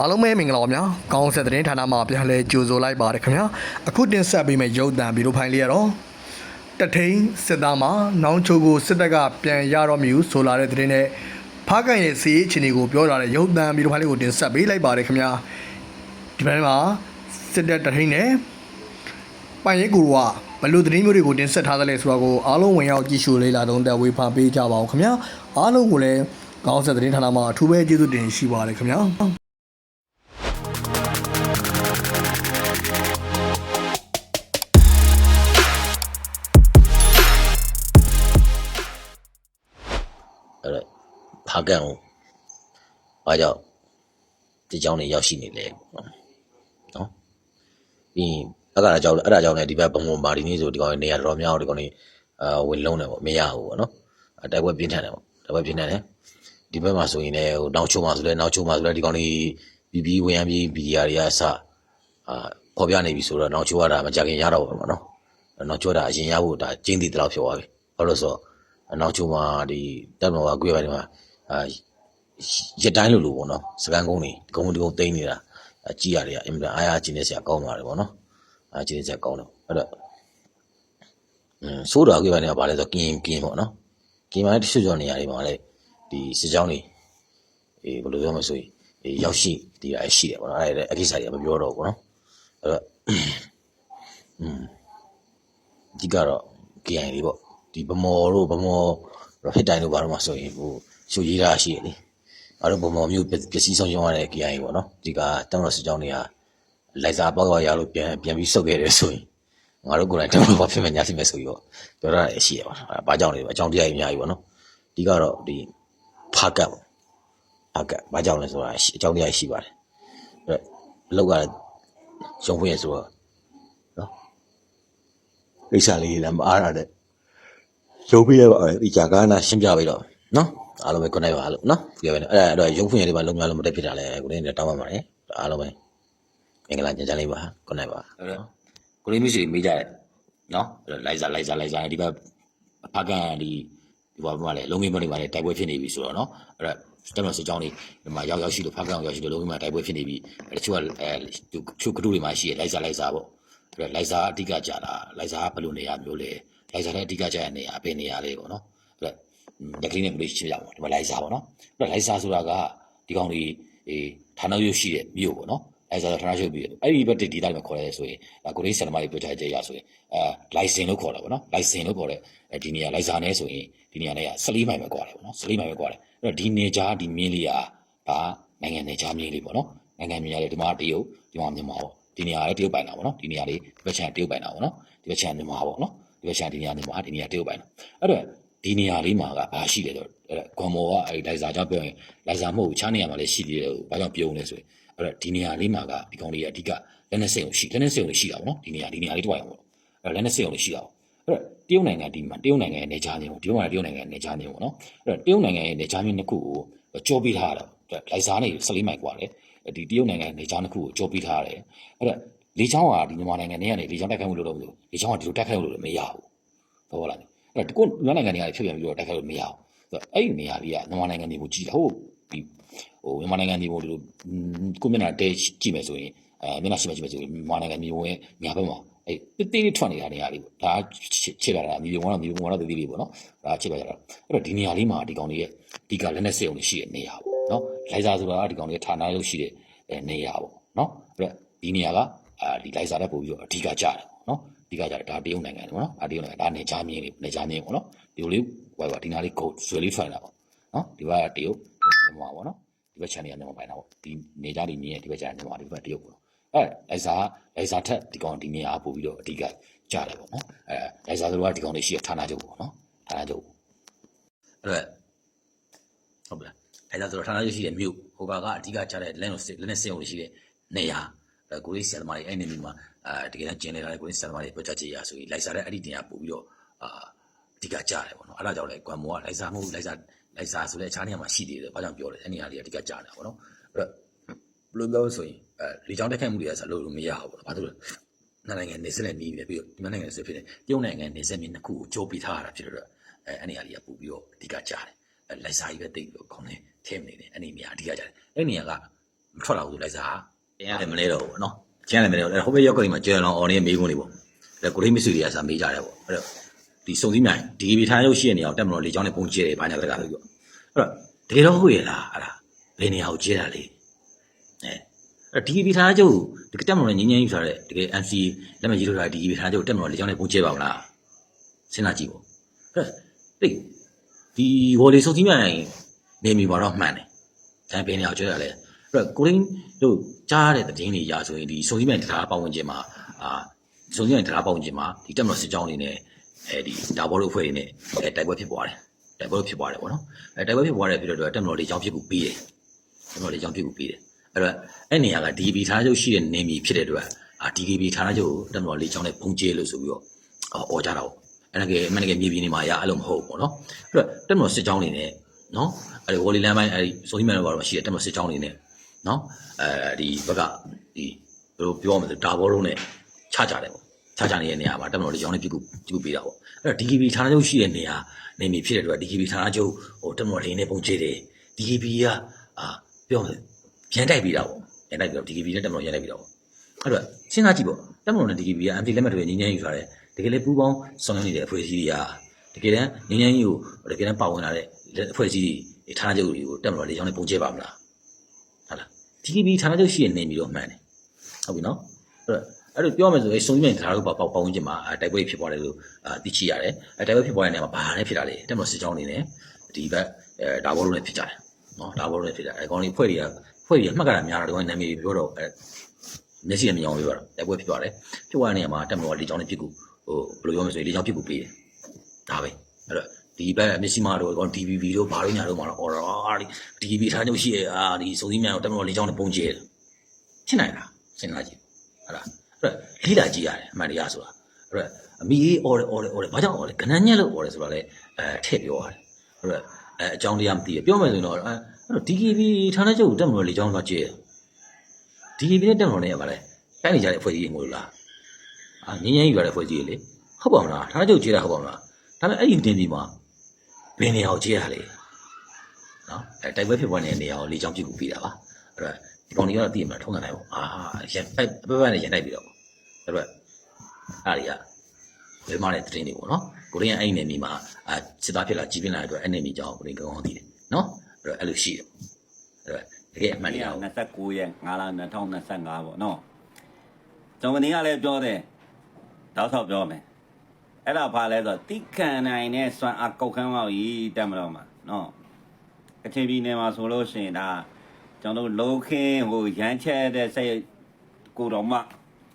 အားလုံးပဲမင်္ဂလာပါဗျာ။ကောင်းဆက်သတင်းဌာနမှာပြန်လဲကြိုဆိုလိုက်ပါတယ်ခင်ဗျာ။အခုတင်ဆက်ပေးမယ့်ရုပ်သံဗီဒီယိုဖိုင်လေးကတော့တထိန်စစ်သားမှာနောင်ချိုကိုစစ်တပ်ကပြန်ရတော့မြူဆိုလာတဲ့သတင်းနဲ့ဖားကန်ရဲ့စီးအခြေအနေကိုပြောထားတဲ့ရုပ်သံဗီဒီယိုဖိုင်လေးကိုတင်ဆက်ပေးလိုက်ပါတယ်ခင်ဗျာ။ဒီပိုင်းမှာစစ်တပ်တထိန်နဲ့ပိုင်ရဲကူကဘယ်လိုသတင်းမျိုးတွေကိုတင်ဆက်ထားသလဲဆိုတာကိုအားလုံးဝင်ရောက်ကြည့်ရှုလေ့လာသုံးသပ်ဝေဖန်ပေးကြပါဦးခင်ဗျာ။အားလုံးကိုလည်းကောင်းဆက်သတင်းဌာနမှာအထူးပဲကျေးဇူးတင်ရှိပါတယ်ခင်ဗျာ။ ကန့်ဘူးဘာကြောင့်ဒီကြောင်းနေရောက်ရှိနေလဲပေါ့နော်ပြီးအဲ့ဒါကြောင့်အဲ့ဒါကြောင့်လည်းဒီဘက်ဘုံဘုံပါဒီနေ့ဆိုဒီကောင်နေရာတော်များတော့ဒီကောင်နေအာဝင်လုံးတယ်ပေါ့မရဘူးပေါ့နော်တိုက်ပွဲပြင်းထန်တယ်ပေါ့တိုက်ပွဲပြင်းထန်တယ်ဒီဘက်မှာဆိုရင်လည်းဟိုနောက်ချုံမှာဆိုလည်းနောက်ချုံမှာဆိုလည်းဒီကောင်လေးပြီးပြီးဝင်ရပြီးဗီဒီယာတွေကအစအာဖော်ပြနေပြီဆိုတော့နောက်ချိုးရတာမကြခင်ရတော့ဘူးပေါ့နော်နောက်ချိုးတာအရင်ရဖို့ဒါကျင်းတည်တလောက်ဖြစ်သွားပြီဘာလို့ဆိုတော့နောက်ချိုးမှာဒီတက်မော်ကကွေးပိုင်းမှာ အာရတိုင်းလိုလိုပေါ့နော်စကန်ကုန်းနေကုန်းဒီကုန်းတိမ့်နေတာအကြည့်ရတယ်အင်မတန်အားရကျင်းနေစရာကောင်းပါတယ်ပေါ့နော်အားကျင်းနေစရာကောင်းတယ်အဲ့တော့အင်းဆိုးတော်ကွေးပိုင်းကဘာလဲဆိုတော့ကင်းကင်းပေါ့နော်ကင်းပိုင်းတချို့ကျော်နေရာတွေမှာလည်းဒီစစ်ကြောင်းတွေအေးဘယ်လိုပြောမလဲဆိုရင်အေးရောက်ရှိဒီအရှိတယ်ပေါ့နော်အဲ့ဒါအကိစ္စတွေကမပြောတော့ဘူးပေါ့နော်အဲ့တော့อืมဒီကတော့ KI လေးပေါ့ဒီဗမော်တို့ဗမော်ဟစ်တိုင်တို့ဘာလို့မှဆိုရင်ဟို ရှူရေးတာရှိတယ်လေအဲ့တော့ဗမော်မျိုးပစ္စည်းဆုံးရှုံးရတဲ့ KI ပေါ့နော်ဒီကတမတော်စစ်ကြောင်းတွေကလိုက်စားပေါက်ရရလို့ပြန်ပြန်ပြီးစုပ်ခဲ့တယ်ဆိုရင်ငါတို့ကိုယ်တိုင်တမတော်ဘာဖြစ်မှညာဖြစ်မယ်ဆိုပြီးတော့ပြောတာလည်းရှိရပါတော့ဘာကြောင့်လဲအကြောင်းတရားကြီးအများကြီးပေါ့နော်ဒီကတော့ဒီဖာကတ်ဖာကတ်ဘာကြောင့်လဲဆိုတာအကြောင်းတရားရှိပါတယ်အဲ့အလောက်ကရုံဖွင့်ရဆိုတော့နော်ကိစ္စလေးလည်းမအားရတဲ့ရုပ်ပြရပါမယ်ဒီကြာကားနာရှင်းပြပေးတော့နော် အားလုံးပဲ connect ပါလို့နော်ပြပဲအဲ့ဒါအဲ့တော့ရုပ်ဖွင့်ရလေးပါလုံများလို့မတက်ဖြစ်တာလဲကိုလေးနဲ့တောင်းပါပါတယ်အားလုံးပဲမင်္ဂလာကြကြလေးပါ connect ပါအဲ့တော့ကိုလေးမျိုးစီမေးကြတယ်နော်အဲ့တော့လိုက်စားလိုက်စားလိုက်စားဒီဘက်ဖာကန်ဒီဒီဘာမှလဲလုံငင်းမနေပါလေတိုက်ပွဲဖြစ်နေပြီဆိုတော့နော်အဲ့တော့တက်မစစ်ကြောင်းနေဒီမှာရောက်ရောက်ရှိလို့ဖာကန်ရောက်ရှိလို့လုံငင်းမှာတိုက်ပွဲဖြစ်နေပြီတချို့ကအဲချို့ကတူတွေမှာရှိရလိုက်စားလိုက်စားပေါ့အဲ့တော့လိုက်စားအဓိကကြတာလိုက်စားဘယ်လိုနေရမျိုးလဲလိုက်စားတဲ့အဓိကကြတဲ့နေရာအပင်နေရာလေးပေါ့နော်အဲ့တော့ လက်ကလေးနဲ့ကလေးရှင်းပြပါဒီမှာလိုက်စားပါနော်အဲ့တော့လိုက်စားဆိုတာကဒီကောင်လေးအေးဌာနရုပ်ရှိတဲ့မြို့ပေါ့နော်လိုက်စားဌာနရုပ်မြို့အဲ့ဒီဘက်ဒီတိုင်းမှာခေါ်ရဲဆိုရင်ကိုလေးဆန်နမလေးပြောချတဲ့ရဆိုရင်အဲလိုင်စင်လို့ခေါ်တာပေါ့နော်လိုင်စင်လို့ခေါ်တဲ့ဒီနေရာလိုက်စားနေဆိုရင်ဒီနေရာနဲ့က14မိုင်ပဲကွာတယ်ပေါ့နော်14မိုင်ပဲကွာတယ်အဲ့တော့ဒီနေကြားဒီမြင်းလေးကဒါနိုင်ငံနေကြားမြင်းလေးပေါ့နော်နိုင်ငံမြင်းရတယ်ဒီမှာတရုတ်ဒီမှာမြန်မာပေါ့ဒီနေရာလည်းတရုတ်ပိုင်တာပေါ့နော်ဒီနေရာလေးဒီဘက်ချန်တရုတ်ပိုင်တာပေါ့နော်ဒီဘက်ချန်မြန်မာပေါ့နော်ဒီဘက်ချန်ဒီနေရာမြန်မာဒီနေရာတရုတ်ပိုင်တာအဲ့တော့ ဒီနေရာလေးမှာကဘာရှိလဲဆိုတော့အဲ့ကွန်မောကအဲ့လိုက်စာကြောင့်ပြောရင်လိုက်စာမဟုတ်ဘူးခြားနေရာမှာလည်းရှိသေးတယ်ဘာကြောင့်ပြုံးလဲဆိုရင်အဲ့တော့ဒီနေရာလေးမှာကဒီကောင်လေးကအဓိကလက်နဲ့စိတ်ကိုရှိလက်နဲ့စိတ်ကိုရှိတာပေါ့နော်ဒီနေရာဒီနေရာလေးတွိုင်အောင်ပေါ့အဲ့လက်နဲ့စိတ်ကိုရှိတာပေါ့အဲ့တော့တရုတ်နိုင်ငံဒီမှာတရုတ်နိုင်ငံရဲ့နေကြားနေပေါ့ဒီမှာတရုတ်နိုင်ငံရဲ့နေကြားနေပေါ့နော်အဲ့တော့တရုတ်နိုင်ငံရဲ့နေကြားမြင့်တစ်ခုကိုကြောပြီးထားတာလိုက်စာနေ14မိုင်กว่าတယ်ဒီတရုတ်နိုင်ငံနေကြားတစ်ခုကိုကြောပြီးထားတယ်အဲ့တော့လေချောင်းကဒီမြန်မာနိုင်ငံနဲ့ကနေလေချောင်းတိုက်ခိုက်မှုလုပ်တော့မလို့လေချောင်းကဒီလိုတိုက်ခိုက်လို့လည်းမရဘူးဟုတ်လား အဲ့တော့ကိုမြန်မာနိုင်ငံတွေကဖြစ်ပြန်ပြီးတော့တိုက်ခိုက်လို့မရဘူးဆိုတော့အဲ့ဒီနေရာလေးကမြန်မာနိုင်ငံတွေကိုကြည့်တာဟုတ်ဒီဟိုမြန်မာနိုင်ငံတွေကိုဒီလိုကိုမျက်နှာတဲကြည့်မယ်ဆိုရင်အဲမျက်နှာရှိမှကြည့်မယ်ဆိုရင်မြန်မာနိုင်ငံမျိုးရဲ့ညာဘက်မှာအဲ့တေးသေးထွက်နေတာနေရာလေးပေါ့ဒါချစ်လာတာမြေပုံကတော့မြေပုံကတော့တေးသေးလေးပေါ့နော်ဒါချစ်လာကြတာအဲ့တော့ဒီနေရာလေးမှာဒီကောင်လေးရဲ့ဒီကလက်နဲ့စေအောင်ရှိတဲ့နေရာပေါ့နော်လိုက်စားဆိုတာဒီကောင်လေးဌာနရုပ်ရှိတဲ့နေရာပေါ့နော်အဲ့တော့ဒီနေရာကအာဒီလိုက်စားတဲ့ပို့ပြီးတော့အဓိကကြတယ်နော် ဒီကကြတယ်ဒါတရုတ်နိုင်ငံပေါ့နော်ဒါတရုတ်နိုင်ငံဒါနေချားမြင်းလေးနေချားမြင်းပေါ့နော်ဒီလိုလေးဟိုကဒီနာလေးကိုဇွဲလေးထွက်လာပေါ့နော်ဒီဘက်ကတရုတ်မြန်မာပေါ့နော်ဒီဘက်ချန်နေရမြန်မာပိုင်တာပေါ့ဒီနေကြဒီမြင်းရဲ့ဒီဘက်ချန်မြန်မာဒီဘက်တရုတ်ပေါ့အဲလိုက်စားလိုက်စားထက်ဒီကောင်ဒီနေရာပို့ပြီးတော့အဓိကကြတယ်ပေါ့နော်အဲလိုက်စားဆိုတာဒီကောင်လေးရှိရဌာနချုပ်ပေါ့နော်ဌာနချုပ်အဲ့တော့ဟုတ်ပြီလားလိုက်စားဆိုတာဌာနချုပ်ရှိတဲ့မြို့ဟိုဘက်ကအဓိကကြတဲ့လက်နဲ့လက်နဲ့စင်ုံရှိတဲ့နေရာအဲ ကိုလေးဆရာသမားတွေအဲ့နေမျိုးမှာအဲတကယ်တမ်းကျင်းနေတာလေကိုလေးဆရာသမားတွေပြောကြချင်ရဆိုရင်လိုက်စားတဲ့အဲ့ဒီတင်ရပို့ပြီးတော့အာအဓိကကြတယ်ပေါ့နော်အဲ့ဒါကြောင့်လေကွမ်မောကလိုက်စားမှုလိုက်စားလိုက်စားဆိုတဲ့အခြားနေရာမှာရှိသေးတယ်ဘာကြောင့်ပြောလဲအဲ့နေရာလေးအဓိကကြတယ်ပေါ့နော်အဲ့တော့ဘယ်လိုပြောဆိုရင်အဲလေချောင်းတက်ခတ်မှုတွေကဆက်လို့မရဘူးပေါ့ဘာလို့လဲနိုင်ငံနေစက်နဲ့နီးတယ်ပြီးတော့ဒီနိုင်ငံနေစက်ဖြစ်တယ်တရုတ်နိုင်ငံနေစက်မြင်းတစ်ခုကိုကြိုးပြီးထားရတာဖြစ်တော့အဲအဲ့နေရာလေးကပို့ပြီးတော့အဓိကကြတယ်လိုက်စားကြီးပဲတိတ်ပြီးတော့ခေါင်းနဲ့ထဲမနေတယ်အဲ့ဒီနေရာအဓိကကြတယ်အဲ့နေရာကမထွက်လာဘူးလိုက်စား တင်ရတယ်မလဲတော့ဘူးနော်ကျန်တယ်မလဲတော့အဲ့ဟိုဘက်ရောက်ကလေးမှာကျန်လောင်အော်နေမေးခွန်းတွေပေါ့အဲ့ကိုရိမစ်စုတွေကစားမေးကြတယ်ပေါ့အဲ့တော့ဒီစုံစည်းမြိုင်ဒီဗီထားရုပ်ရှိတဲ့နေရာကိုတက်မလို့လေချောင်းနဲ့ပုံကျဲတယ်ဘာညာတက်ကလို့ပြောအဲ့တော့တကယ်တော့ဟုတ်ရဲ့လားအဲ့ဒါဘယ်နေရာကိုကျဲတာလဲအဲအဲ့ဒီဗီထားရုပ်ဒီတက်မလို့ငင်းငင်းယူထားတဲ့တကယ် MC လက်မကြီးလို့ထားဒီဗီထားရုပ်တက်မလို့လေချောင်းနဲ့ပုံကျဲပါမလားစဉ်းစားကြည့်ပေါ့အဲ့တိတ်ဒီဝေါ်လီစုံစည်းမြိုင်နေမိပါတော့မှန်တယ်ဒါဘယ်နေရာကိုကျဲတာလဲအဲ့တော့ကိုရင်း တို့ကြားတဲ့သတင်းတွေရာဆိုရင်ဒီစုံစည်းမြိုင်တရားပတ်ဝန်းကျင်မှာအာစုံစည်းမြိုင်တရားပတ်ဝန်းကျင်မှာဒီတက်မလို့စစ်ကြောင်းနေနဲ့အဲဒီဒါဘောတို့အဖွဲ့တွေနဲ့အဲတိုက်ပွဲဖြစ်ပွားတယ်တိုက်ပွဲဖြစ်ပွားတယ်ပေါ့နော်အဲတိုက်ပွဲဖြစ်ပွားတယ်ပြီးတော့တက်မလို့လေးချောင်းဖြစ်ကူပေးတယ်တက်မလို့လေးချောင်းဖြစ်ကူပေးတယ်အဲ့တော့အဲ့နေရာက DB ဌာနချုပ်ရှိတဲ့နေမီဖြစ်တဲ့အတွက်အာ DB ဌာနချုပ်ကိုတက်မလို့လေးချောင်းနဲ့ပုံကျဲလို့ဆိုပြီးတော့အော်ကြတာပေါ့အဲ့ဒါကမင်းကမြေပြင်နေမှာရအဲ့လိုမဟုတ်ဘူးပေါ့နော်အဲ့တော့တက်မလို့စစ်ကြောင်းနေနဲ့နော်အဲ့ဒီဝေါ်လီလမ်းပိုင်းအဲ့ဒီစိုးကြီးမန်တော့ရှိတဲ့တက်မလို့စစ်ကြောင်းနေနဲ့ နော်အဲဒီဘက်ကဒီဘယ်လိုပြောရမလဲဒါဘောလုံးနဲ့ချကြတယ်ပေါ့ချကြနေတဲ့နေရာမှာတက်မလို့လေးချောင်းနဲ့ပြကူပြကူပေးတာပေါ့အဲ့တော့ DB ဌာနချုပ်ရှိတဲ့နေရာနေမီဖြစ်တဲ့အတွက် DB ဌာနချုပ်ဟိုတက်မလို့လေးနဲ့ပုံကျဲတယ် DB ကအာပြောမယ်ရန်တိုက်ပြီးတာပေါ့ရန်တိုက်ပြီးတော့ DB နဲ့တက်မလို့ရန်တိုက်ပြီးတာပေါ့အဲ့တော့စဉ်းစားကြည့်ပေါ့တက်မလို့နဲ့ DB က MT လက်မှတ်တွေငင်းငင်းယူထားတယ်တကယ်လေပူပေါင်းဆောင်ရွက်နေတဲ့အဖွဲ့အစည်းတွေကတကယ်တမ်းငင်းငင်းကြီးကိုတကယ်တမ်းပါဝင်လာတဲ့အဖွဲ့အစည်းတွေဌာနချုပ်တွေကိုတက်မလို့လေးချောင်းနဲ့ပုံကျဲပါမလား ဟုတ်လား DB ဌာနချုပ်ရှိတဲ့နေမီတော့မှန်တယ်ဟုတ်ပြီနော်အဲ့တော့အဲ့လိုပြောမယ်ဆိုရင်စုံမြင့်တရားတို့ပေါ့ပေါ့ဝင်ကျင်မှာတိုက်ပွဲဖြစ်ပွားတယ်လို့အာသိချရတယ်အဲတိုက်ပွဲဖြစ်ပွားတဲ့နေရာမှာဘာလဲဖြစ်တာလဲတက်မလို့စစ်ကြောင်းနေတယ်ဒီဘက်အဲဒါဘောလုံးနဲ့ဖြစ်ကြတယ်နော်ဒါဘောလုံးနဲ့ဖြစ်ကြတယ်အဲကောင်လေးဖွဲ့တွေကဖွဲ့တွေကမှတ်ကြတာများတော့ဒီကောင်နာမည်ပြောတော့အဲမျက်စိနဲ့မယောင်ပြောတော့တိုက်ပွဲဖြစ်သွားတယ်ဖြစ်သွားတဲ့နေရာမှာတက်မလို့လေးချောင်းနဲ့ဖြစ်ကူဟိုဘယ်လိုပြောမလဲဆိုရင်လေးချောင်းဖြစ်ကူပေးတယ်ဒါပဲအဲ့တော့ ဒီဘက်မျက်စိမတို့ကောင် DVB တို့ဘာလို့ညာတို့မှာတော့အော်ရာဒီ DVB ထားညုပ်ရှိရအာဒီစုံစည်းမြန်တော့တက်မလို့လေးချောင်းနဲ့ပုံကျဲတယ်ဖြစ်နိုင်လားစဉ်းစားကြည့်ဟုတ်လားအဲ့တော့လေးလာကြည့်ရတယ်အမှန်တရားဆိုတာအဲ့တော့အမီအေးအော်တယ်အော်တယ်အော်တယ်ဘာကြောင့်အော်လဲကနန်းညက်လို့အော်တယ်ဆိုတာလေအဲထည့်ပြောရတယ်အဲ့တော့အဲအကြောင်းတရားမသိရပြောမယ်ဆိုရင်တော့အဲအဲ့တော့ DKB ဌာနချုပ်ကိုတက်မလို့လေးချောင်းသွားကျဲတယ် DKB နဲ့တက်မလို့လည်းရပါလေတိုက်နေကြတဲ့အဖွဲ့ကြီးငိုလို့လားအာငင်းငင်းယူရတဲ့အဖွဲ့ကြီးလေဟုတ်ပါမလားဌာနချုပ်ကျဲတာဟုတ်ပါမလားဒါပေမဲ့အဲ့ဒီတင်ဒီမှာ ဘယ်နေရာကိုကျဲတာလဲနော်အဲတိုက်ပွဲဖြစ်ပွားနေတဲ့နေရာကိုလေးချောင်းပြစ်ကူပြီးတာပါအဲ့တော့ဒီကောင်ကြီးကတော့သိရမှာထုံးကန်နိုင်ပေါ့အာရန်ပိုက်ပပနဲ့ရန်တိုက်ပြီးတော့အဲ့တော့အားရဘယ်မှလည်းတင်းနေပေါ့နော်ကိုရင်းအဲ့ဒီနေမီမှာအာစစ်သားဖြစ်လာကြီးပြင်းလာတဲ့အတွက်အဲ့နေမီကြောင့်ကိုရင်းကောင်းကောင်းသိတယ်နော်အဲ့တော့အဲ့လိုရှိတယ်အဲ့တော့တကယ်အမှန်တရားကို29ရက်9လ2025ပေါ့နော်ကျွန်တော်ကနေကလည်းပြောတယ်တောက်ဆောက်ပြောမယ် အဲ့ဒါဘာလဲဆိုတော့တိခံနိုင်တဲ့စွမ်းအကောက်ခန်းပေါက်ကြီးတက်မလို့မှာနော်ကချင်ပြည်နယ်မှာဆိုလို့ရှိရင်ဒါကျွန်တော်တို့လောခင်းဟိုရမ်းချက်တဲ့စိတ်ကိုတော်မှ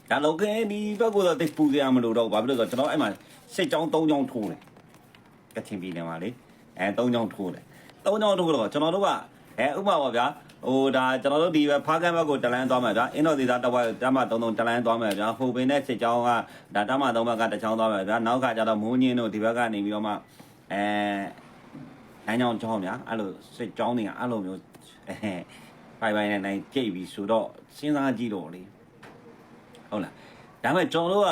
ဒါလောခင်းဒီဘက်ကတော့တိတ်ပူစရာမလိုတော့ဘူးဘာဖြစ်လို့လဲဆိုတော့ကျွန်တော်အဲ့မှာစိတ်ကြောင်း၃ကြောင်းထိုးတယ်ကချင်ပြည်နယ်မှာလေအဲ၃ကြောင်းထိုးတယ်၃ကြောင်းထိုးတော့ကျွန်တော်တို့ကအဲဥပမာပါဗျာ ဟိုဒါကျွန်တော်တို့ဒီပဲဖားကမ်းဘက်ကိုတလန်းသွားမယ်ဗျာအင်းတော်ဒေသတဝက်တမ33တလန်းသွားမယ်ဗျာဟိုပင်နဲ့စစ်ကြောင်းကဒါတမ3ဘက်ကတစ်ချောင်းသွားမယ်ဗျာနောက်ကကျတော့မိုးညင်းတို့ဒီဘက်ကနေပြီးတော့မှအဲနိုင်ကြောင်ကြောင်းဗျာအဲ့လိုစစ်ကြောင်းတွေကအဲ့လိုမျိုးအဲပိုင်ပိုင်နဲ့နိုင်ကြိတ်ပြီးဆိုတော့စဉ်းစားကြည့်တော့လေဟုတ်လားဒါပေမဲ့ကျွန်တော်တို့က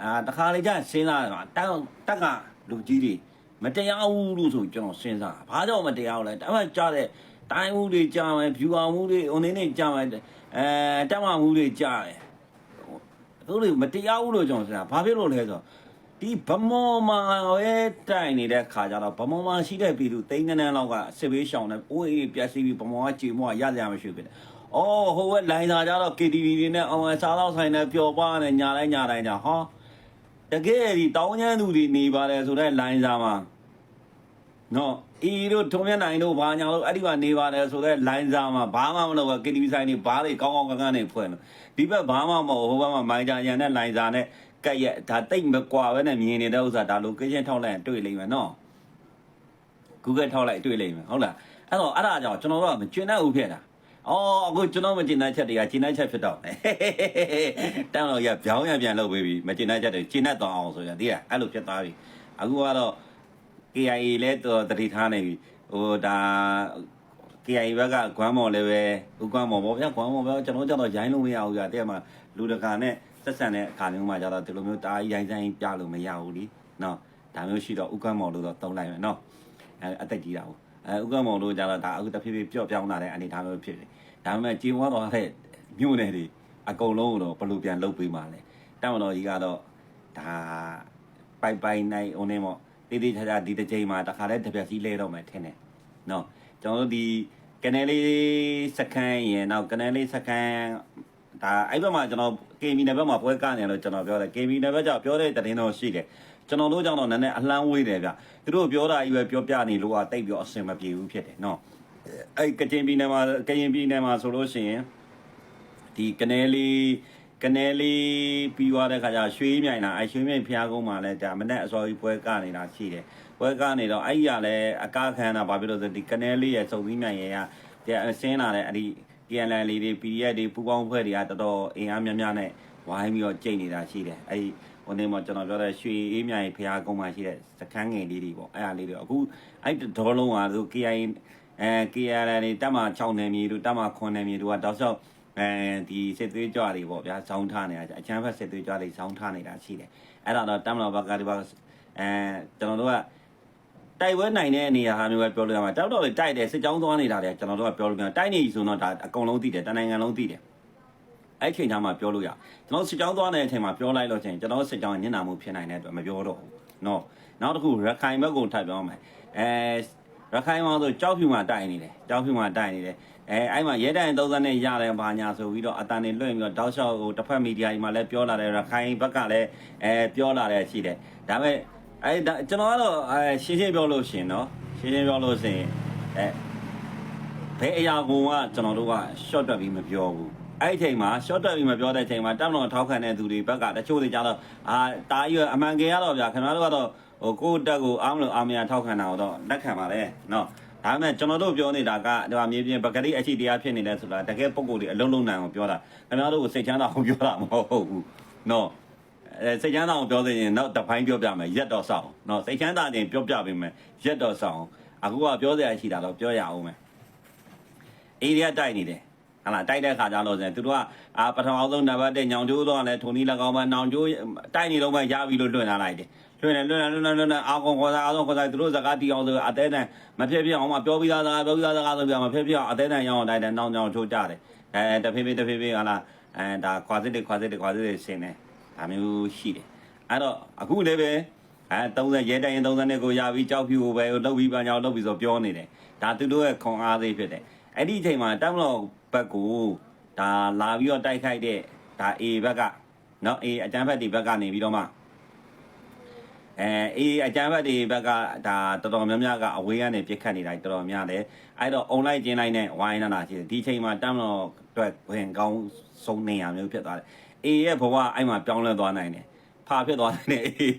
အာတခါလေကျစဉ်းစားတယ်ကွာတက်တက်ကလူကြီးတွေမတရားဘူးလို့ဆိုကျွန်တော်စဉ်းစားဘာကြောင့်မတရားဘူးလဲဒါပေမဲ့ကြားတဲ့ တိုင်းမှုတွေကြာမယ်ဖြူအောင်မှုတွေအုံနေနေကြာမယ်အဲတက်မမှုတွေကြာတယ်သူတွေမတရားဘူးလို့ကျွန်တော်ဆိုတာဘာဖြစ်လို့လဲဆိုတော့ဒီဗမောမာရဲတိုင်နေတဲ့ခါကြတော့ဗမောမာရှိတဲ့ပြည်သူတိန်းနန်းလောက်ကစစ်ဘေးရှောင်နေအိုးအေးပြက်စီးပြီးဗမောကကြေမောကရရမရှိဖြစ်တယ်။အော်ဟိုဘက်လိုင်းသာကြတော့ KTV တွေနဲ့အောင်စားတော့ဆိုင်နဲ့ပျော်ပါနဲ့ညာတိုင်းညာတိုင်းညာဟောတကယ်ဒီတောင်းချမ်းသူတွေနေပါတယ်ဆိုတော့လိုင်းသာမှာ နော်အီတို့ထုံမျက်နိုင်တို့ဘာညာလို့အဲ့ဒီမှာနေပါတယ်ဆိုတော့ line စားမှာဘာမှမလုပ်ဘူး KTV ဆိုင်နေဘားတွေကောင်းကောင်းကန်းကန်းနေဖွင့်လို့ဒီဘက်ဘာမှမဟုတ်ဟိုဘက်မှာမိုင်းကြရန်နဲ့ line စားနဲ့ကက်ရက်ဒါတိတ်မကွာပဲနဲ့မြင်နေတဲ့ဥစ္စာဒါ location ထောက်လိုက်ရင်တွေ့လိမ့်မယ်နော် Google ထောက်လိုက်တွေ့လိမ့်မယ်ဟုတ်လားအဲ့တော့အဲ့ဒါကြောင့်ကျွန်တော်တို့ကမကျင်တတ်ဘူးဖြစ်တာအော်အခုကျွန်တော်မကျင်တတ်ချက်တွေကကျင်တတ်ချက်ဖြစ်တော့မယ်တန်းတော့ရပြောင်းရပြန်လုပ်ပေးပြီမကျင်တတ်ချက်တွေကျင်တတ်သွားအောင်ဆိုရင်ဒီကအဲ့လိုဖြစ်သွားပြီအခုကတော့ KIA လည်းတော့တတိထားနေပြီဟိုဒါ KIA ဘက်ကဂွမ်းမော်လည်းပဲဥကွမ်းမော်ပေါ့ဗျာဂွမ်းမော်ပဲကျွန်တော်ကျတော့ရိုင်းလို့မရဘူးကြာတဲ့မှာလူတကာနဲ့ဆက်ဆံတဲ့အခါမျိုးမှာကျတော့ဒီလိုမျိုးတားရိုင်းဆိုင်ပြလို့မရဘူးလीနော်ဒါမျိုးရှိတော့ဥကွမ်းမော်လို့တော့တုံးလိုက်မယ်နော်အဲအသက်ကြီးတာဟုတ်အဲဥက္ကမောင်တို့ကြတော့ဒါအခုတဖြည်းဖြည်းပျော့ပြောင်းလာတဲ့အနေအထားမျိုးဖြစ်တယ်ဒါပေမဲ့ကြေးဝါသွားတဲ့မြို့နယ်တွေအကုန်လုံးကိုတော့ဘယ်လိုပြန်လုပ်ပေးမှာလဲတမတော်ကြီးကတော့ဒါပိုင်ပိုင်နိုင်ဟိုနေမော့ တေးသေးချာချာဒီတစ်ချိန်မှာတခါလဲတစ်ပြက်စီးလဲတော့မယ်ထင်တယ်နော်ကျွန်တော်တို့ဒီကနေလေးစခန်းရယ်နောက်ကနေလေးစခန်းဒါအဲ့ဘက်မှာကျွန်တော် KB နယ်ဘက်မှာပွဲကနေလို့ကျွန်တော်ပြောတယ် KB နယ်ဘက်ကြောင့်ပြောတဲ့တင်းတော့ရှိတယ်ကျွန်တော်တို့ကြောင့်တော့နည်းနည်းအလှမ်းဝေးတယ်ဗျသူတို့ပြောတာကြီးပဲပြောပြနေလို့ကတိတ်ပြောအဆင်မပြေဘူးဖြစ်တယ်နော်အဲ့ကချင်ပြည်နယ်မှာကရင်ပြည်နယ်မှာဆိုလို့ရှိရင်ဒီကနေလေး ကနေလေးပြီးသွားတဲ့ခါကျရွှေမြိုင်လာအဲရွှေမြိုင်ဖျားကုန်းမှာလည်းဒါမနဲ့အစောကြီးပွဲကနေတာရှိတယ်ပွဲကနေတော့အဲ့ဒီကလည်းအကားခံတာဘာဖြစ်လို့လဲဆိုဒီကနေလေးရဲ့စုံစည်းမြိုင်ရဲ့ကဒီဆင်းလာတဲ့အဲ့ဒီ PNL လေးတွေ PDF တွေပူပေါင်းဖွဲ့တွေကတော်တော်အင်အားများများနဲ့ဝိုင်းပြီးတော့ကြိတ်နေတာရှိတယ်အဲ့ဒီဟိုနေ့မှကျွန်တော်ပြောတဲ့ရွှေအေးမြိုင်ဖျားကုန်းမှာရှိတဲ့စခန်းငယ်လေးတွေပေါ့အဲ့အားလေးတွေအခုအဲ့ဒေါ်လုံးကသူ KI အဲ KRL တွေတက်မှ6နယ်မြေတို့တက်မှ9နယ်မြေတို့ကတောက်လျှောက် အဲဒီစစ်သွေးကြွတွေပေါ့ဗျာဇောင်းထားနေတာအချမ်းဖက်စစ်သွေးကြွတွေဇောင်းထားနေတာရှိတယ်အဲ့ဒါတော့တမ်မလောဘကဒီဘအဲကျွန်တော်တို့ကတိုက်ပွဲနိုင်တဲ့နေရာဟာမျိုးပဲပြောလို့ရမှာတောက်တော့လေတိုက်တယ်စစ်ကြောင်းသွားနေတာလေကျွန်တော်တို့ကပြောလို့ပြန်တိုက်နေပြီဆိုတော့ဒါအကုန်လုံးသိတယ်တနိုင်ငံလုံးသိတယ်အဲ့ချိန်သားမှာပြောလို့ရကျွန်တော်စစ်ကြောင်းသွားနေတဲ့အချိန်မှာပြောလိုက်လို့ချင်းကျွန်တော်စစ်ကြောင်းညင်နာမှုဖြစ်နိုင်တဲ့အတွက်မပြောတော့ဘူးနော်နောက်တစ်ခုရခိုင်ဘက်ကိုထပ်ပြောမယ်အဲရခိုင်မှာဆိုကြောက်ဖြူမှာတိုက်နေတယ်ကြောက်ဖြူမှာတိုက်နေတယ် အဲအဲ့မှာရဲတိုင်30နဲ့ရတယ်ဘာညာဆိုပြီးတော့အတန်တွေလွင့်ပြီးတော့တောက်လျှောက်ကိုတစ်ဖက်မီဒီယာကြီးမှာလည်းပြောလာတယ်ရခိုင်ဘက်ကလည်းအဲပြောလာတယ်ရှိတယ်ဒါပေမဲ့အဲကျွန်တော်ကတော့အဲရှင်းရှင်းပြောလို့ရှင်နော်ရှင်းရှင်းပြောလို့ရှင်အဲဘယ်အရာကိုကကျွန်တော်တို့က short တက်ပြီးမပြောဘူးအဲ့ဒီချိန်မှာ short တက်ပြီးမပြောတဲ့အချိန်မှာတပ်မတော်ထောက်ခံတဲ့သူတွေဘက်ကတချို့တွေကြတော့အာတားရွယ်အမှန်ကန်ရတော့ဗျာခင်ဗျားတို့ကတော့ဟိုကိုယ့်တက်ကိုအားမလို့အာမရထောက်ခံတာတော့လက်ခံပါလေနော် ဒါပေမဲ့ကျွန်တော်တို့ပြောနေတာကဒီမှာမြေပြင်ပကတိအရှိတရားဖြစ်နေလဲဆိုတာတကယ်ပုံကိုယ်တွေအလုံးလုံးနိုင်အောင်ပြောတာခင်ဗျားတို့ကိုစိတ်ချမ်းသာအောင်ပြောတာမဟုတ်ဘူးနော်အဲစိတ်ချမ်းသာအောင်ပြောနေရင်နောက်တစ်ပိုင်းပြောပြမယ်ရက်တော့ဆောင်နော်စိတ်ချမ်းသာခြင်းပြောပြပေးမယ်ရက်တော့ဆောင်အခုကပြောစရာရှိတာတော့ပြောရအောင်မယ်အေးရတိုက်နေတယ် ဟာလာတိုက်တဲ့ခါကျတော့ဆိုရင်သူတို့ကအာပထမဆုံးနံပါတ်1ညောင်ကျိုးတော့လည်းထုံနီ၎င်းမှနောင်ကျိုးတိုက်နေတော့မှရပြီလို့လွှင့်လာလိုက်တယ်လွှင့်တယ်လွှင့်တယ်လွှင့်တယ်လွှင့်တယ်အာကုန်ခေါ်တာအာဆုံးခေါ်တာသူတို့စကားတီအောင်ဆိုအသေးတန်မဖြစ်ဖြစ်အောင်မပြောပြီးသားစကားပြောပြီးသားစကားဆိုပြမဖြစ်ဖြစ်အောင်အသေးတန်ရအောင်တိုက်တယ်နောင်ကြောင်ချိုးကြတယ်အဲတဖေးဖေးတဖေးဖေးဟာလာအဲဒါခွာစစ်တွေခွာစစ်တွေခွာစစ်တွေရှင်းတယ်ဒါမျိုးရှိတယ်အဲ့တော့အခုလည်းပဲအဲ30ရဲတိုင်ရင်30နဲ့ကိုရပြီးကြောက်ဖြူကိုပဲလှုပ်ပြီးပညာလှုပ်ပြီးဆိုပြောနေတယ်ဒါသူတို့ရဲ့ခွန်အားသေးဖြစ်တယ် အဲ့ဒီအချိန်မှာတက်မလို့ဘက်ကိုဒါလာပြီးတော့တိုက်ခိုက်တဲ့ဒါ A ဘက်ကနော် A အတန်းဖက်ဒီဘက်ကနေပြီးတော့မှအဲအေးအကြမ်းဖက်တွေဘက်ကဒါတော်တော်များများကအဝေးကနေပြစ်ခတ်နေတာတော်တော်များတယ်အဲ့တော့ online ကျင်းလိုက်နဲ့ဝိုင်းလာတာရှိတယ်ဒီချိန်မှာတမ်းတော့အတွက်ဝင်ကောင်းဆုံးနေရမျိုးဖြစ်သွားတယ်အေးရဲ့ဘဝအဲ့မှာပြောင်းလဲသွားနိုင်တယ်ဖာဖြစ်သွားနိုင်တယ်အေး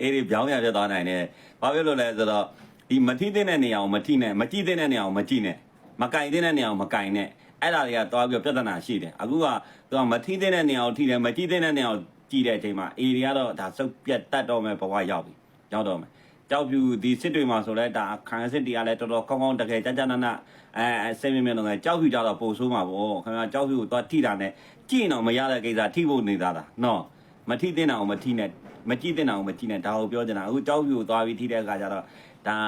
အေးဒီပြောင်းရဖြစ်သွားနိုင်တယ်ဘာဖြစ်လို့လဲဆိုတော့ ဒီမထိတဲ့နေရာကိုမထိနဲ့မကြည့်တဲ့နေရာကိုမကြည့်နဲ့မကင်တဲ့နေရာကိုမကင်နဲ့အဲ့ဒါတွေကသွားပြီးပြဿနာရှိတယ်အခုကသူကမထိတဲ့နေရာကိုထိတယ်မကြည့်တဲ့နေရာကိုကြည့်တဲ့အချိန်မှာအေရီကတော့ဒါစုပ်ပြတ်တတ်တော့မယ်ဘဝရောက်ပြီရောက်တော့မယ်ကြောက်ဖြူဒီစစ်တွေမှာဆိုလဲဒါခံစစ်တွေကလည်းတော်တော်ကောင်းကောင်းတကယ်ကြကြနနအဲဆင်းမြမြလုံးကကြောက်ဖြူကြတော့ပို့ဆိုးမှာပေါ့ခင်ဗျာကြောက်ဖြူကိုသွားထိတာနဲ့ကြည့်တော့မရတဲ့ကိစ္စထိဖို့နေတာလားနော်မထိတဲ့အောင်မထိနဲ့မကြည့်တဲ့အောင်မကြည့်နဲ့ဒါကိုပြောချင်တာအခုကြောက်ဖြူကိုသွားပြီးထိတဲ့အခါကျတော့ ဒါ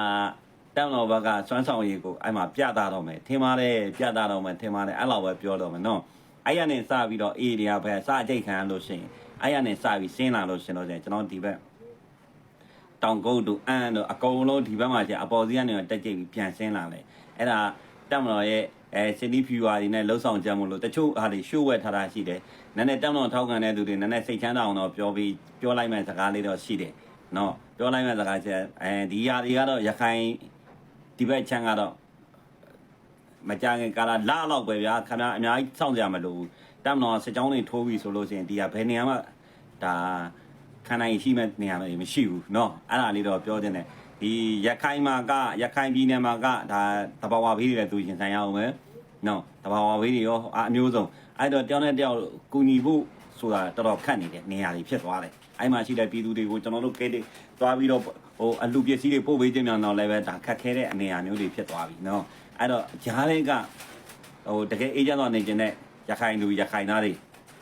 တမ်တော်ဘက်ကစွမ်းဆောင်ရည်ကိုအဲ့မှာပြတာတော့မယ်ထင်ပါတယ်ပြတာတော့မယ်ထင်ပါတယ်အဲ့လောက်ပဲပြောတော့မယ်နော်အဲ့ရနေစပြီးတော့အေးတွေကပဲစအကြိတ်ခံလို့ရှိရင်အဲ့ရနေစပြီးဆင်းလာလို့ရှင်တော့ကျွန်တော်ဒီဘက်တောင်ကုတ်တို့အန်တို့အကုန်လုံးဒီဘက်မှာကျအပေါ်စီကနေတက်ကြိတ်ပြီးပြန်ဆင်းလာတယ်အဲ့ဒါတက်မတော်ရဲ့အဲစနီဖြူဝါတွေနဲ့လှုပ်ဆောင်ကြမလို့တချို့ဟာတွေရှို့ဝဲထားတာရှိတယ်နည်းနည်းတက်မတော်ထောက်ခံတဲ့သူတွေနည်းနည်းစိတ်ချမ်းသာအောင်တော့ပြောပြီးပြောလိုက်မဲ့စကားလေးတော့ရှိတယ် နော်ပြောလိုက်မဲ့စကားချက်အဲဒီຢာတွေကတော့ရခိုင်ဒီဘက်ချမ်းကတော့မကြခင်ကာလာလာတော့ပဲဗျာခဏအများကြီးစောင့်ကြမလို့တက်မတော်စစ်ကြောင်းတွေထိုးပြီးဆိုလို့ရှိရင်ဒီကဘယ်နေရာမှာဒါခံနိုင်ရှိမဲ့နေရာတွေမရှိဘူးเนาะအဲ့ဒါလေးတော့ပြောတင်တယ်ဒီရခိုင်မှာကရခိုင်ပြည်နယ်မှာကဒါတဘာဝဘေးတွေလည်းသူရင်ဆိုင်ရအောင်ပဲเนาะတဘာဝဘေးတွေရောအမျိုးစုံအဲ့တော့တယောက်နဲ့တယောက်ကူညီဖို့ဆိုတာတော်တော်ခက်နေတဲ့နေရာတွေဖြစ်သွားတယ် အဲ့မှာရှိတဲ့ပြည်သူတွေကိုကျွန်တော်တို့ကဲတဲ့သွားပြီးတော့ဟိုအလူပစ္စည်းတွေပို့ပေးခြင်းများတော့လည်းပဲဒါခက်ခဲတဲ့အနေအမျိုးတွေဖြစ်သွားပြီเนาะအဲ့တော့ဂျားတွေကဟိုတကယ်အေးချမ်းတော့နေခြင်းနဲ့ရခိုင်လူရခိုင်သားတွေ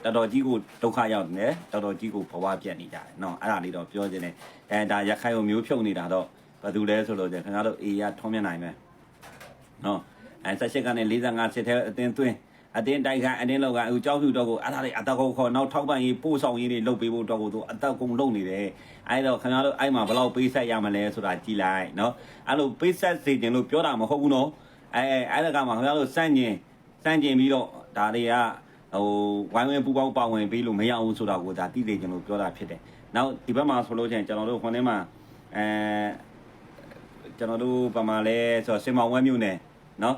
တော်တော်ကြီးကိုဒုက္ခရောက်နေတယ်တော်တော်ကြီးကိုဘဝပြတ်နေကြတယ်เนาะအဲ့ဒါလေးတော့ပြောခြင်းနဲ့အဲဒါရခိုင်ကိုမျိုးဖြုတ်နေတာတော့ဘာလို့လဲဆိုလို့ကျခင်ဗျားတို့အေးရထုံးမြနိုင်မယ်เนาะ အဲ18ကနေ45စစ်တဲ့အတင်းသွင်း အတင်းတိုက်ခိုင်းအတင်းလောက်ကအခုကြောက်ဖြူတော့ကိုအဲ့ဒါလေးအတက်ကုန်ခေါ်နောက်ထောက်ပံ့ရေးပို့ဆောင်ရေးတွေလုပ်ပေးဖို့တော့ကိုသူအတက်ကုန်လုပ်နေတယ်အဲ့တော့ခင်ဗျားတို့အဲ့မှာဘယ်လောက်ပေးဆက်ရမလဲဆိုတာကြည်လိုက်နော်အဲ့လိုပေးဆက်စေခြင်းလို့ပြောတာမဟုတ်ဘူးနော်အဲအဲ့ဒါကမှခင်ဗျားတို့စန့်ကျင်စန့်ကျင်ပြီးတော့ဒါတွေကဟိုဝိုင်းဝန်းပူပေါင်းပါဝင်ပေးလို့မရဘူးဆိုတာကိုဒါသိစေခြင်းလို့ပြောတာဖြစ်တယ်နောက်ဒီဘက်မှာဆိုလို့ချင်းကျွန်တော်တို့ခွန်ထဲမှာအဲကျွန်တော်တို့ဗမာလဲဆိုတော့စင်မောင်ဝဲမြို့နယ်နော်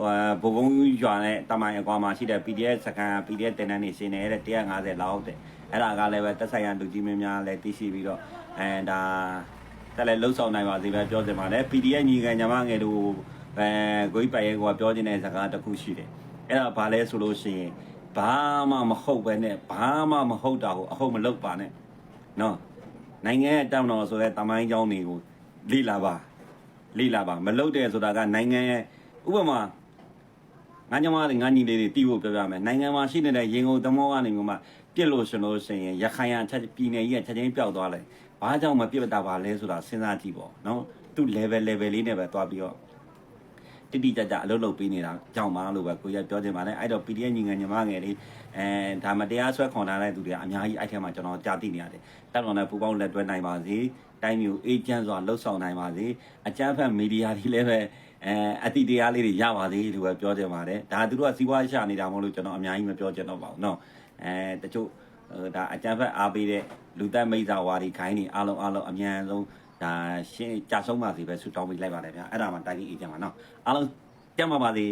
ဘုံဘုံရွာနဲ့တမိုင်အကွာမှာရှိတဲ့ PDF စကန် PDF တင်တန်းနေရှင်နေတဲ့150လောက်တဲ့အဲ့ဒါကလည်းပဲတက်ဆိုင်ရလူကြီးမင်းများလည်းသိရှိပြီးတော့အဲဒါတက်လည်းလှုပ်ဆောင်နိုင်ပါစေပဲပြောစင်ပါတယ် PDF ညီခံညီမငယ်တို့အဲကိုကြီးပိုင်ရဲ့ကပြောခြင်းတဲ့စကားတစ်ခုရှိတယ်အဲ့ဒါဘာလဲဆိုလို့ရှိရင်ဘာမှမဟုတ်ပဲနဲ့ဘာမှမဟုတ်တာကိုအဟုတ်မလုပ်ပါနဲ့နော်နိုင်ငံရဲ့တောင်းတော်ဆိုတဲ့တမိုင်းကြောင်းတွေကိုလိလာပါလိလာပါမလုပ်တယ်ဆိုတာကနိုင်ငံရဲ့ဥပမာ ငါညမလေးငါညီလေးတွေတီးဖို့ပြောပြမယ်နိုင်ငံမှာရှိနေတဲ့ရင်ကုန်သမောကနေမျိုးမှပြစ်လို့ရှင်လို့ရှိရင်ရခိုင်ရချက်ပြည်နယ်ကြီးကချက်ချင်းပျောက်သွားတယ်ဘာကြောင့်မပြစ်တာပါလဲဆိုတာစဉ်းစားကြည့်ပေါ့နော်သူ level level လေးနဲ့ပဲသွားပြီးတော့တိတိကျကျအလုပ်လုပ်ပေးနေတာကြောင့်ပါလို့ပဲကိုရပြောချင်ပါတယ်အဲ့တော့ PDF ညီငယ်ညီမငယ်လေးအဲဒါမတရားဆွဲခွန်ထားတဲ့သူတွေကအများကြီးအဲ့ထဲမှာကျွန်တော်ကြားသိနေရတယ်တက်တော်နဲ့ပူပေါင်းလက်တွဲနိုင်ပါစေတိုင်းမျိုးအေဂျင့်စွာလှုပ်ဆောင်နိုင်ပါစေအကြမ်းဖက်မီဒီယာတွေလည်းပဲ အဲအတိတရားလေးတွေရပါသေးလို့ပဲပြောချင်ပါတယ်ဒါသူတို့ကစီးပွားရှာနေတာမဟုတ်လို့ကျွန်တော်အများကြီးမပြောချင်တော့ပါဘူးเนาะအဲတချို့ဟိုဒါအကြမ်းဖက်အားပေးတဲ့လူသက်မိတ်ဆွာဝါဒီခိုင်းနေအားလုံးအားလုံးအမြန်ဆုံးဒါရှင်းကြဆုံးပါစီပဲဆုတောင်းပေးလိုက်ပါတယ်ဗျာအဲ့ဒါမှတိုင်းကြီးအေဂျင့်ပါเนาะအားလုံးကြမ်းပါပါစေ